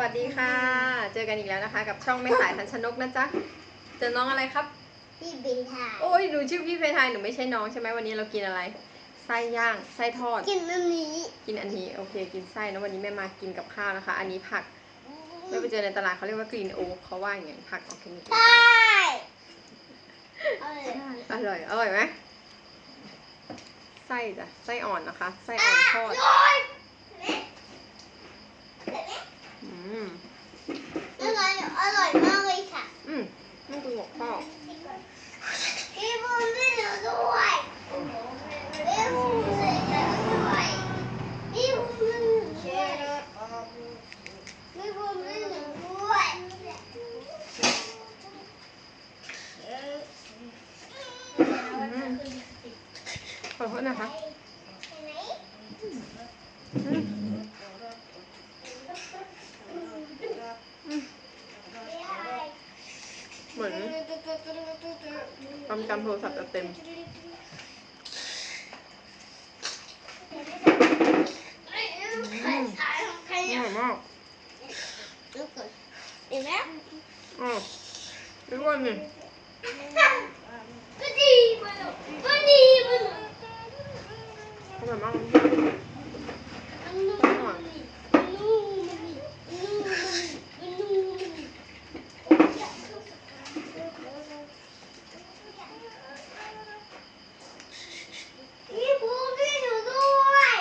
วัสดีค่ะ เจอกันอีกแล้วนะคะ กับช่องไม่สายทันชนกนะจ๊ะ เจอน้องอะไรครับ พี่บินถ่ายโอ้ยหนูชื่อพี่เพทายหนูไม่ใช่น้องใช่ไหมวันนี้เรากินอะไร ไส้ย่าง ไส้ทอด กินอันนี้กินอันนี้โอเค กินไส้นะวันนี้แม่มากินกับข้าวนะคะ อันนี้ผักไม่ไปเจอในตลาดเขาเรียกว่ากรีนโอ๊กเขาว่าอย่างไงผักออร์แกนิกใช่เอาเลยอร่อยอร่อยไหมไส้จ้ะไส้อ่อนนะคะ ไส้อ่อนทอด อืม อร่ อยอร่อยมากเลยค่ะ อืมนี่คือหัวข้าวพี่บุญไม่หนูด้วยพี่บุญไม่หนูด้วยพี่บุญไม่หนูด้วยพี่บุญไม่หนูด้วยอืมขอโทษนะคะอืม เหมือนความจำโทรศัพท์จะเต็มใครใครใครอร่อยมากเห็นไหมอีก็ดีมันก็ดีมันอร่อยมากมันนุ่มมันนุ่มมันนุ่มมันนุ่มพี่ภูพี่หนูด้วย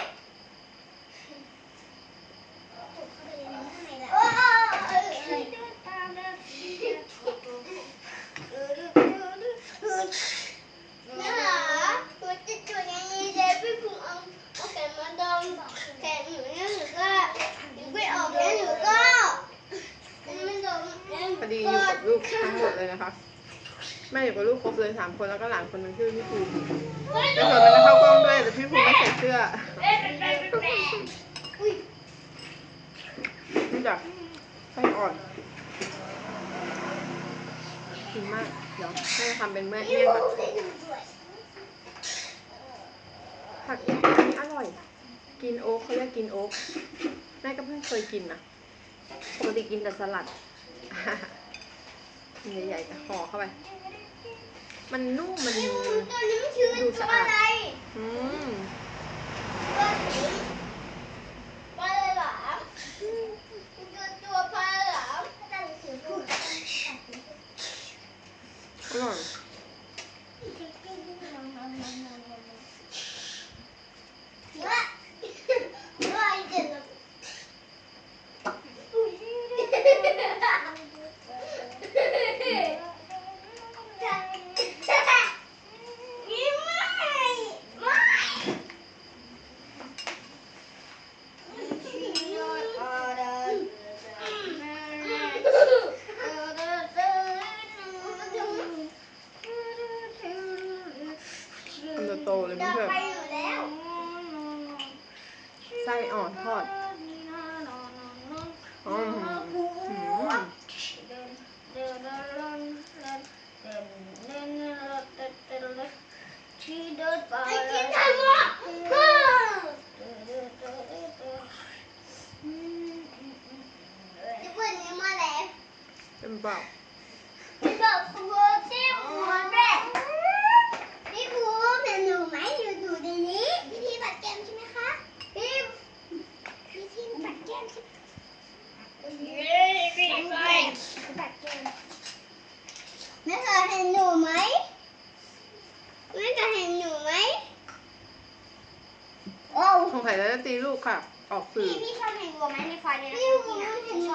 โอ้แม่หาหนูจะจุดอย่างนี้เลยพี่ภูเอาเอาแขนมาดมแขนหนูเนี่ยหนูก็หนูไม่ออกแล้วหนูก็มันดมแล้วหนู พอดีอยู่กับลูก ทั้งหมดเลยนะคะ แม่อยู่กับลูกครบเลยสามคนแล้วก็หลานคนหนึงชื่อพี่ภูมิไม่เหมือนมันจะเข้ากล้องด้วยแต่พี่ภูมิไม่ใส่เสื้ออุ้ยนี่จ้ะไส้อ่อนกินมากเดี๋ยวแม่จะทำเป็นเมื่อพี่เมี่ยงภูก่อนให้หนูด้วยผักอย่างนี้อร่อย กินโอ๊กเขาเรียกกินโอ๊กแม่ก็เพิ่งเคยกินนะปกติกินแต่สลัด ใหญ่ๆแต่ห่อเข้าไป มันนุ่มมันพี่ภูตัวนี้มันชื่อตัวอะไรอืม ตัวสีปลาหลามตัวตัวปลาหลามตั้งสีพูด อร่อย ว่าว่าไอ้เด็ก นี่ไม่ไม่ มันโตๆเลย จะ เพื่อน ไปอยู่แล้ว ๆ ไส้อ่อนทอดอืมอืมไอ้กินไข่หมดจะเปิดนี้มาแล้วเป็นเปล่าครูที่หัวแรกพี่ครูเห็นหนูไหมอยู่อยู่ในนี้พี่ที่บัตรแก้มใช่ไหมคะพี่พี่ที่บัตรแก้มใช่ไหมพี่บัตรแก้มแม่เคยเห็นหนูไหมแม่เคยเห็นหนูไหมโอ้ สงสัยแล้วจะตีลูก ค่ะ ออกสื่พี่อพี่ชอบเพลงรัวไหมในไฟเลยนะพี่จครูริงๆอะเห็นหนูหชนู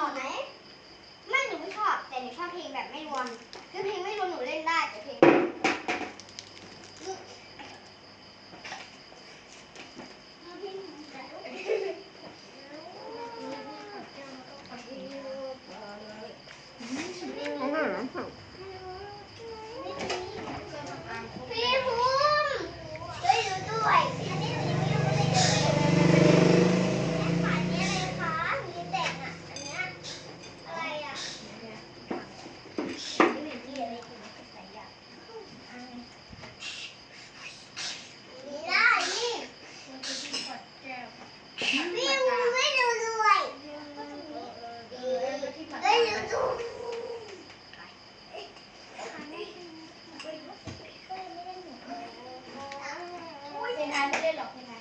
อบ ไม่ได้หรอกใช่ไหม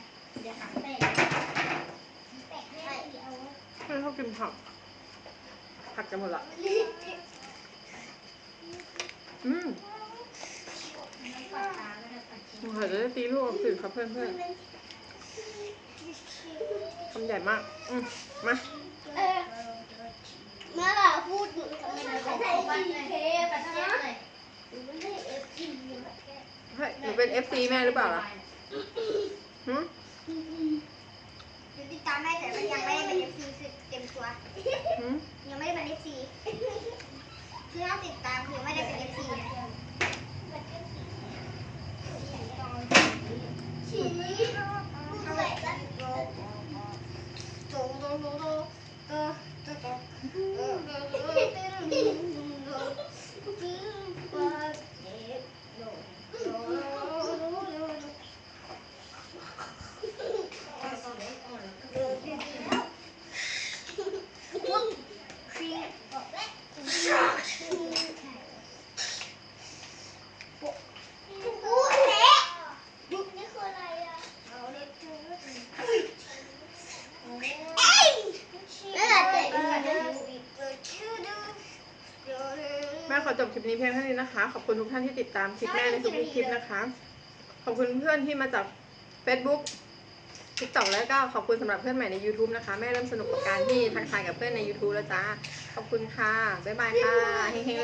เดี๋ยวหางแตกแตกไม่ได้เอาไม่ชอกินผัก ผักจะหมดละ อืมหอยจะได้ตีลูกออกสื่อครับเพื่อนเพื่อนคำใหญ่มาก อืมมาเมื่อเราพูดถึงคำใหญ่ไม่ใช่เทปนะหนูเป็นเอฟซีแม่หรือเปล่าล่ะ หืมหนูติดตามแม่แต่มันยังไม่ได้เป็นเอฟซีคือเต็มตัว หืมยังไม่ได้เป็นเอฟซีคือถ้าติดตามคือไม่ได้เป็นเอฟซี ชีพูดอะไรกัน โตโตโตโตโตโตโตพูดเละยุคนี้คืออะไรอะเอ้ยไม่หลับเตะอีกแล้ว แม่ขอ จบคลิปนี้เพียงเท่านี้นะคะ ขอบคุณทุกท่านที่ติดตามคลิปแม่ในทุกๆคลิปนะคะ ขอบคุณเพื่อนที่มาจาก Facebook ทิกตอกแล้วก็ขอบคุณสำหรับเพื่อนใหม่ใน YouTube นะคะ แม่เริ่มสนุกกับการที่ทักทายกับเพื่อนใน YouTube แล้วจ้า ขอบคุณค่ะ บ๊ายบายค่ะเฮงๆ